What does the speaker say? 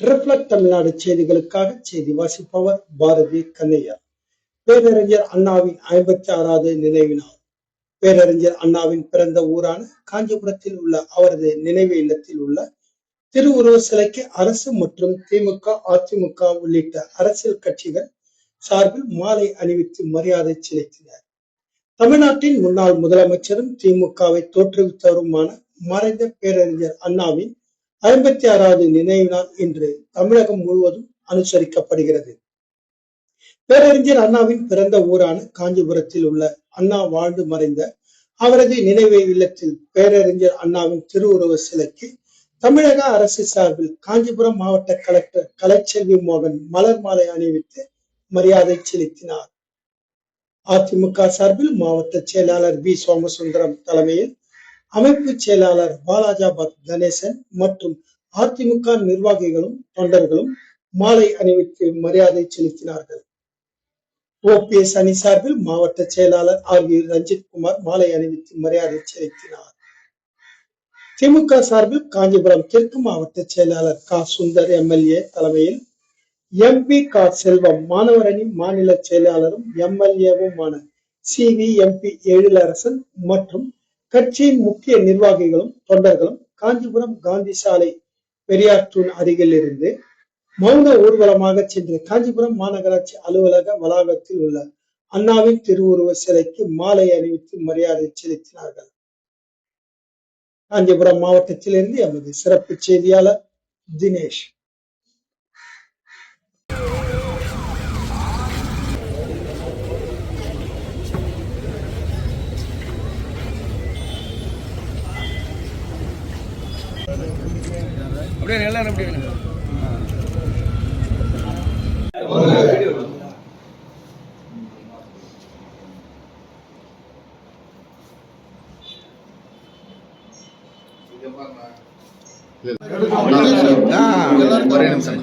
Reflect Tamil Nadu செய்திகளுக்காக செய்தி வாசிப்பவர் பாரதி கண்ணையா. பேரறிஞர் அண்ணாவின் ஐம்பத்தி ஆறாவது நினைவு நாள். பேரறிஞர் அண்ணாவின் பிறந்த ஊரான காஞ்சிபுரத்தில் உள்ள அவரது நினைவு இல்லத்தில் உள்ள திருவுருவ சிலைக்கு அரசு மற்றும் திமுக அதிமுக உள்ளிட்ட அரசியல் கட்சிகள் சார்பில் மாலை அணிவித்து மரியாதை செலுத்தினர். தமிழ்நாட்டின் முன்னாள் முதலமைச்சரும் திமுகவை தோற்றுவித்தவருமான மறைந்த பேரறிஞர் அண்ணாவின் ஐம்பத்தி ஆறாவது நினைவு நாள் இன்று தமிழகம் முழுவதும் அனுசரிக்கப்படுகிறது. பேரறிஞர் அண்ணாவின் பிறந்த ஊரான காஞ்சிபுரத்தில் உள்ள அண்ணா வாழ்ந்து மறைந்த அவரது நினைவு இல்லத்தில் பேரறிஞர் அண்ணாவின் திருவுருவ சிலைக்கு தமிழக அரசு சார்பில் காஞ்சிபுரம் மாவட்ட கலெக்டர் கலைச்செல்வி மோகன் மலர் மாலை அணிவித்து மரியாதை செலுத்தினார். அதிமுக சார்பில் மாவட்ட செயலாளர் பி சோமசுந்தரம் தலைமையில் அமைப்பு செயலாளர் பாலாஜாபாத் கணேசன் மற்றும் அதிமுக நிர்வாகிகளும் தொண்டர்களும் மாலை அணிவித்து மரியாதை செலுத்தினார்கள். ஓபிஎஸ் அணி சார்பில் மாவட்ட செயலாளர் ஆர். வி ரஞ்சித் குமார் மாலை அணிவித்து மரியாதை செலுத்தினார். திமுக சார்பில் காஞ்சிபுரம் தெற்கு மாவட்ட செயலாளர் கா. சுந்தர் எம்எல்ஏ தலைமையில் எம்பி கா. செல்வம் மாணவர் அணி மாநில செயலாளரும் எம்எல்ஏவுமான சி. வி. எம்பி எழிலரசன் மற்றும் கட்சியின் முக்கிய நிர்வாகிகளும் தொண்டர்களும் காஞ்சிபுரம் காந்தி சாலை பெரியார் தூண் அருகில் இருந்து மௌன ஊர்வலமாக சென்று காஞ்சிபுரம் மாநகராட்சி அலுவலக வளாகத்தில் உள்ள அண்ணாவின் திருவுருவ சிலைக்கு மாலை அணிவித்து மரியாதை செலுத்தினார்கள். காஞ்சிபுரம் மாவட்டத்திலிருந்து எமது சிறப்பு செய்தியாளர் தினேஷ். அப்படியே எல்லாரும் அப்படியே ஒரே நிமிஷம்.